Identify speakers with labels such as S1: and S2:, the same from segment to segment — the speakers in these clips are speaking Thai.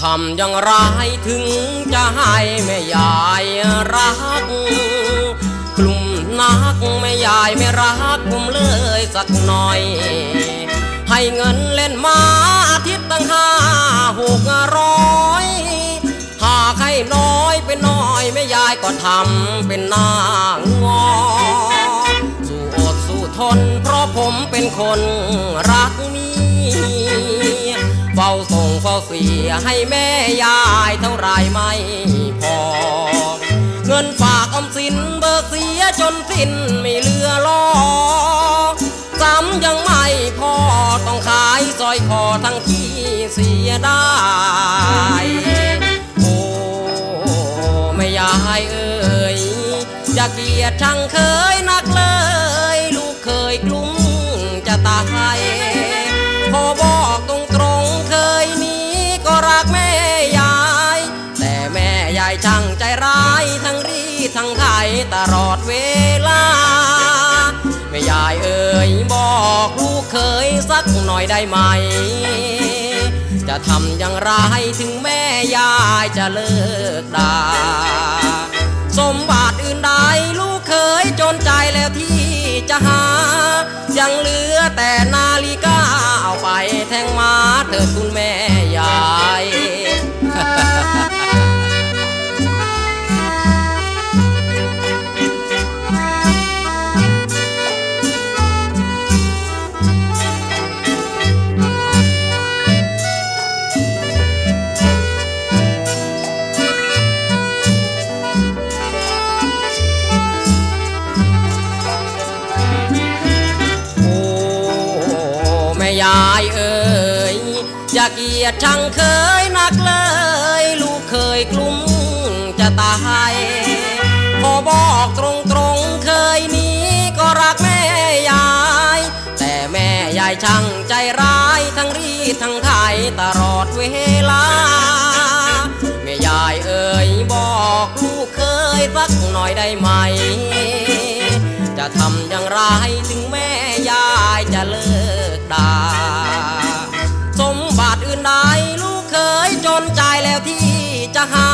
S1: ทำอย่างไรถึงจะให้แม่ยายรัก กลุ่มนักแม่ยายไม่รักผมเลยสักหน่อย ให้เงินเล่นมาอาทิตย์ตั้งห้าหกร้อยหากให้น้อยไปหน่อยแม่ยายก็ทำเป็นหน้างอสู้อดสู้ทนเพราะผมเป็นคนรักมี ส่งเฝ้าเสียให้แม่ยายเท่าไรไม่พอ เงินฝากอมสินเบิกเสียจนสิ้นไม่เหลือลอซ้ำยังไม่พอต้องขายสร้อยคอทั้งที่เสียได้ โอ้ไม่ยายเอ่ยจะเกียดช่างเคยนักเลย ลูกเคยกลุ้มจะตายพอบอกตรง ตลอดเวลาแม่ยายเอ่ยบอกลูกเคยสักหน่อยได้ไหม จะทำอย่างไรถึงแม่ยายจะเลิกด่าสมบัติอื่นใดลูกเคยจนใจแล้วที่จะหา ยังเหลือแต่นาฬิกาเอาไปแทงมาเถิดคุณแม่ ยายเอ่ยอย่าเกลียดช่างเคยนักเลย ลูกเคยกลุ้มจะตายพอบอกตรงตรงๆเคยหนี้ก็รักแม่ยาย แต่แม่ยายช่างใจร้ายทั้งรีดทั้งไถตลอดเวลาแม่ยายเอ่ยบอกลูกเคยสักหน่อยได้ไหม จะทำอย่างไรถึงแม่ ดา สมบัติอื่นใดลูกเคยจนใจแล้วที่จะหา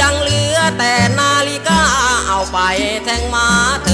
S1: ยังเหลือแต่นาฬิกาเอาไปแทงมาเธ
S2: อ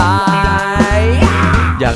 S2: น์